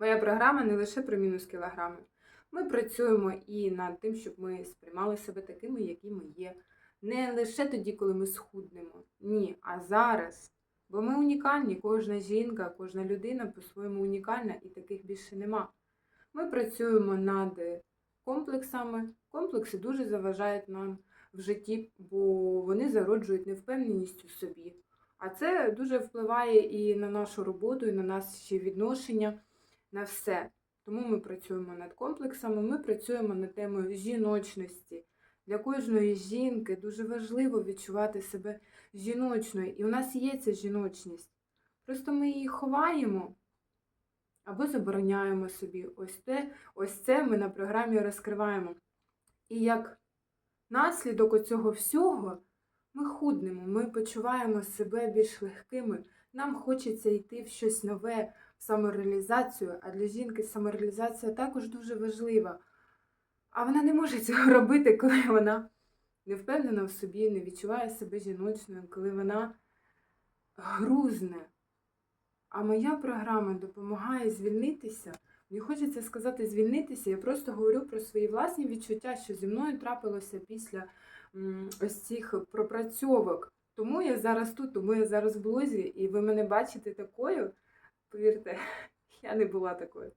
Моя програма не лише про мінус кілограми. Ми працюємо і над тим, щоб ми сприймали себе такими, які ми є. Не лише тоді, коли ми схуднемо. Ні, а зараз. Бо ми унікальні, кожна жінка, кожна людина по-своєму унікальна і таких більше нема. Ми працюємо над комплексами. Комплекси дуже заважають нам в житті, бо вони зароджують невпевненість у собі. А це дуже впливає і на нашу роботу, і на наші відношення, на все. Тому ми працюємо над комплексами, ми працюємо над темою жіночності. Для кожної жінки дуже важливо відчувати себе жіночною. І у нас є ця жіночність. Просто ми її ховаємо або забороняємо собі. Ось те, ось це ми на програмі розкриваємо. І як наслідок цього всього ми худнемо, ми почуваємо себе більш легкими. Нам хочеться йти в щось нове, в самореалізацію, а для жінки самореалізація також дуже важлива. А вона не може цього робити, коли вона не впевнена в собі, не відчуває себе жіночною, коли вона грузне. А моя програма допомагає звільнитися. Мені хочеться сказати звільнитися. Я просто говорю про свої власні відчуття, що зі мною трапилося після ось цих пропрацьовок. Тому я зараз тут, тому я зараз в блузі, і ви мене бачите такою. Повірте, я не була такою.